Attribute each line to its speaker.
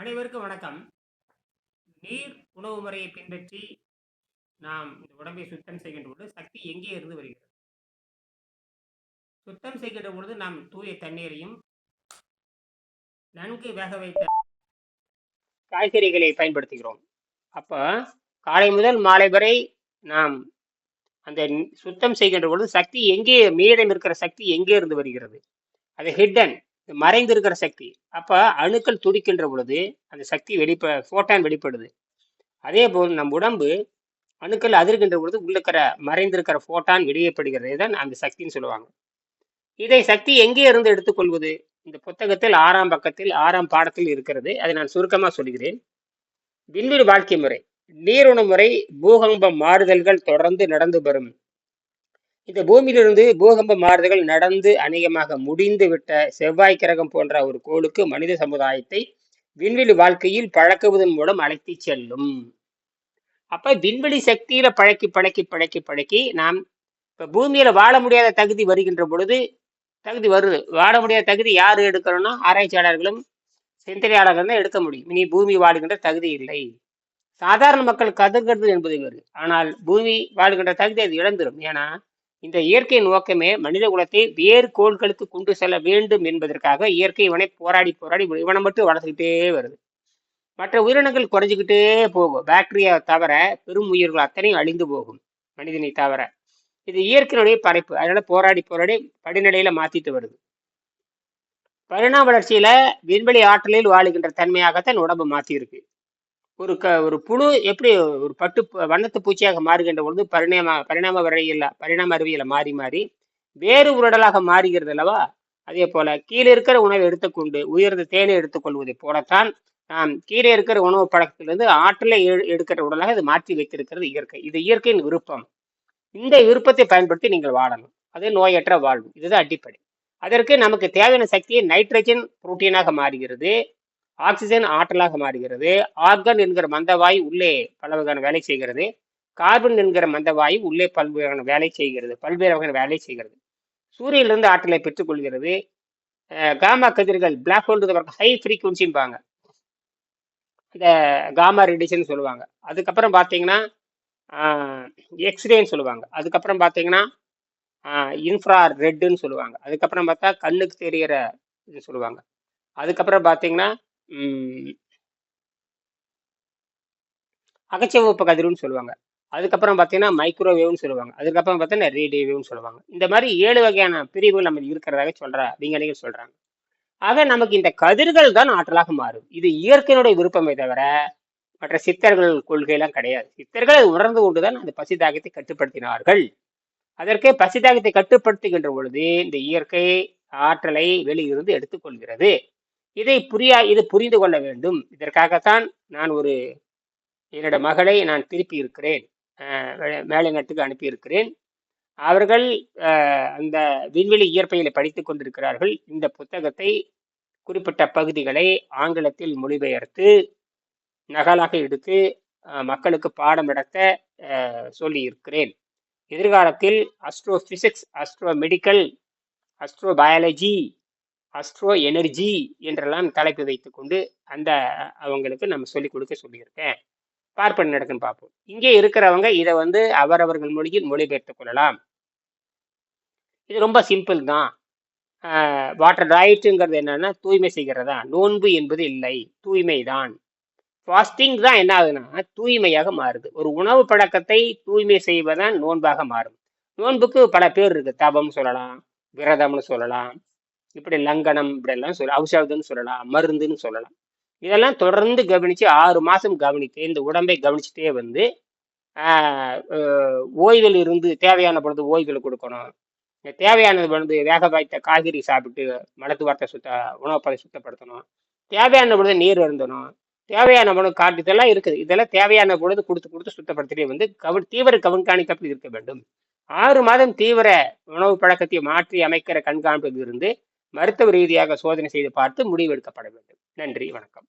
Speaker 1: அனைவருக்கும் வணக்கம். நீர் உணவு முறையை பின்பற்றி நாம் இந்த உடம்பை சுத்தம் செய்கின்ற பொழுது சக்தி எங்கே இருந்து வருகிறது? சுத்தம் செய்கின்ற பொழுது நாம் தூய தண்ணீரையும் நன்கு வேக வைத்த காய்கறிகளை பயன்படுத்துகிறோம். அப்போ காலை முதல் மாலை வரை நாம் அந்த சுத்தம் செய்கின்ற பொழுது சக்தி எங்கே மீதம் இருக்கிற சக்தி எங்கே இருந்து வருகிறது? அது ஹிட்டன் மறைந்திருக்கிற சக்தி. அப்ப அணுக்கள் துடிக்கின்ற பொழுது அந்த சக்தி வெளிப்ப ஃபோட்டான் வெளிப்படுது. அதே போல் நம் உடம்பு அணுக்கள் அதிர்கின்ற பொழுது உள்ள இருக்கிற மறைந்திருக்கிற ஃபோட்டான் வெளியப்படுகிறது தான் அந்த சக்தின்னு சொல்லுவாங்க. இதை சக்தி எங்கே இருந்து எடுத்துக்கொள்வது? இந்த புத்தகத்தில் ஆறாம் பக்கத்தில் ஆறாம் பாடத்தில் இருக்கிறது. அதை நான் சுருக்கமாக சொல்கிறேன். விண்வெளி வாழ்க்கை முறை. நீருண முறை பூகம்ப மாறுதல்கள் தொடர்ந்து நடந்து வரும். இந்த பூமியிலிருந்து பூகம்ப மாறுதல்கள் நடந்து அநேகமாக முடிந்து விட்ட செவ்வாய் கிரகம் போன்ற ஒரு கோளுக்கு மனித சமுதாயத்தை விண்வெளி வாழ்க்கையில் பழக்குவதன் மூலம் அழைத்து செல்லும். அப்ப விண்வெளி சக்தியில பழக்கி பழக்கி பழக்கி பழக்கி நாம் இப்ப பூமியில வாழ முடியாத தகுதி வருகின்ற பொழுது தகுதி வருது. வாழ முடியாத தகுதி யார் எடுக்கணும்னா ஆராய்ச்சியாளர்களும் சிந்தனையாளர்களும் தான் எடுக்க முடியும். இனி பூமி வாழுகின்ற தகுதி இல்லை. சாதாரண மக்கள் கதர்கிறது என்பது வேறு. ஆனால் பூமி வாழுகின்ற தகுதி அது இழந்துடும் ஏன்னா இந்த இயற்கையின் நோக்கமே மனித குலத்தை வேறு கோள்களுக்கு கொண்டு செல்ல வேண்டும் என்பதற்காக இயற்கை இவனை போராடி போராடி இவனை மட்டும் வளர்த்துக்கிட்டே வருது. மற்ற உயிரினங்கள் குறைஞ்சிக்கிட்டே போகும். பாக்டீரியா தவிர பெரும் உயிர்கள் அத்தனையும் அழிந்து போகும் மனிதனை தவிர. இது இயற்கையினுடைய படைப்பு. அதனால போராடி போராடி படிநிலையில மாத்திட்டு வருது. பரிணாம வளர்ச்சியில விண்வெளி ஆற்றலில் வாழுகின்ற தன்மையாகத்தான் உடம்பு மாத்தி இருக்கு ஒரு க ஒரு புழு எப்படி ஒரு பட்டு வண்ணத்து பூச்சியாக மாறுகின்ற பொழுது பரிணாம பரிணாம வரையில் பரிணாம அறிவியல மாறி மாறி வேறு உருடலாக மாறுகிறது அல்லவா? அதே போல கீழே இருக்கிற உணவை எடுத்துக்கொண்டு உயர்ந்த தேனை எடுத்துக்கொள்வதை போலத்தான் நாம் கீழே இருக்கிற உணவு பழக்கத்திலிருந்து ஆற்றலை எடுக்கிற உடலாக இது மாற்றி வைத்திருக்கிறது இயற்கை. இது இயற்கையின் விருப்பம். இந்த விருப்பத்தை பயன்படுத்தி நீங்கள் வாழணும் அது நோயற்ற வாழ்வு. இதுதான் அடிப்படை. அதற்கு நமக்கு தேவையான சக்தியை நைட்ரஜன் புரோட்டீனாக மாறுகிறது. ஆக்சிஜன் ஆற்றலாக மாறுகிறது. ஆர்கன் என்கிற மந்தவாய் உள்ளே பல வகையான வேலை செய்கிறது. கார்பன் என்கிற மந்தவாயு உள்ளே பல்வேறு வகையான வேலை செய்கிறது. பல்வேறு வகையான வேலை செய்கிறது. சூரியனிலிருந்து ஆற்றலை பெற்றுக்கொள்கிறது. காமா கதிர்கள் பிளாக் ஹோல் ஹை ஃப்ரீக்குவன்சிம்பாங்க இந்த காமா ரேடியேஷன் சொல்லுவாங்க. அதுக்கப்புறம் பார்த்தீங்கன்னா எக்ஸ்ரேன்னு சொல்லுவாங்க. அதுக்கப்புறம் பார்த்தீங்கன்னா இன்ஃப்ரா ரெட்டுன்னு சொல்லுவாங்க. அதுக்கப்புறம் பார்த்தா கண்ணுக்கு தெரிகிற இது சொல்லுவாங்க. அதுக்கப்புறம் பார்த்தீங்கன்னா அகச்சிவப்பு கதிர்னு சொல்லுவாங்க. அதுக்கப்புறம் பார்த்தீங்கன்னா மைக்ரோவேவ்னு சொல்லுவாங்க. அதுக்கப்புறம் பார்த்தீங்கன்னா ரேடியோவேவ்னு சொல்லுவாங்க. இந்த மாதிரி ஏழு வகையான பிரிவுகள் நம்ம இருக்கிறதாக சொல்ற விஞ்ஞானிகள் சொல்றாங்க. ஆக நமக்கு இந்த கதிர்கள் தான் ஆற்றலாக மாறும். இது இயற்கையினுடைய விருப்பமே தவிர மற்ற சித்தர்கள் கொள்கையெல்லாம் கிடையாது. சித்தர்கள் அதை உணர்ந்து கொண்டுதான் அந்த பசி தாகத்தை கட்டுப்படுத்தினார்கள். அதற்கே பசி தாகத்தை கட்டுப்படுத்துகின்ற பொழுது இந்த இயற்கை ஆற்றலை வெளியிருந்து எடுத்துக்கொள்கிறது. இதை புரியா இது புரிந்து கொள்ள வேண்டும். இதற்காகத்தான் நான் ஒரு என்னோட மகளை நான் திருப்பி இருக்கிறேன் மேலைநாட்டுக்கு அனுப்பி இருக்கிறேன் அவர்கள் அந்த விண்வெளி இயற்பியலை படித்துக் கொண்டிருக்கிறார்கள். இந்த புத்தகத்தை குறிப்பிட்ட பகுதிகளை ஆங்கிலத்தில் மொழிபெயர்த்து நகலாக எடுத்து மக்களுக்கு பாடம் நடத்த சொல்லியிருக்கிறேன். எதிர்காலத்தில் astrophysics astro medical astrobiology astro energy என்றெல்லாம் தலைப்பு வைத்துக்கொண்டு அந்த அவங்களுக்கு நம்ம சொல்லிக் கொடுக்க சொல்லியிருக்கேன். பார்ப்பன் நடக்குன்னு பார்ப்போம். இங்கே இருக்கிறவங்க இதை வந்து அவரவர்கள் மொழியில் மொழிபெயர்த்துக் கொள்ளலாம். இது ரொம்ப சிம்பிள் தான். வாட்டர் டயட்டுங்கிறது என்னன்னா தூய்மை செய்கிறதா? நோன்பு என்பது இல்லை. தூய்மை தான். ஃபாஸ்டிங் தான் என்ன ஆகுதுன்னா தூய்மையாக மாறுது. ஒரு உணவு பழக்கத்தை தூய்மை செய்வதுதான் நோன்பாக மாறும். நோன்புக்கு பல பேர் இருக்கு. தபம்னு சொல்லலாம் விரதம்னு சொல்லலாம் இப்படி லங்கனம் இப்படியெல்லாம் சொல்ல சொல்லலாம் மருந்துன்னு சொல்லலாம். இதெல்லாம் தொடர்ந்து கவனித்து ஆறு மாதம் கவனித்து இந்த உடம்பை கவனிச்சுட்டே வந்து ஓய்வில் இருந்து தேவையான பொழுது ஓய்வில் கொடுக்கணும். தேவையானது பொழுது வேக வாய்த்த காய்கறி சாப்பிட்டு மலத்துவாரத்தை சுத்த உணவுப்பதை சுத்தப்படுத்தணும். தேவையான பொழுது நீர் இருந்தணும் தேவையான பொழுது காட்டு இதெல்லாம் இருக்குது. இதெல்லாம் தேவையான பொழுது கொடுத்து கொடுத்து சுத்தப்படுத்திட்டே வந்து கவன் தீவிர கண்காணிப்பில் இருக்க வேண்டும். ஆறு மாதம் தீவிர உணவு பழக்கத்தை மாற்றி அமைக்கிற கண்காணிப்பில் இருந்து மருத்துவ ரீதியாக சோதனை செய்து பார்த்து முடிவெடுக்கப்பட வேண்டும். நன்றி வணக்கம்.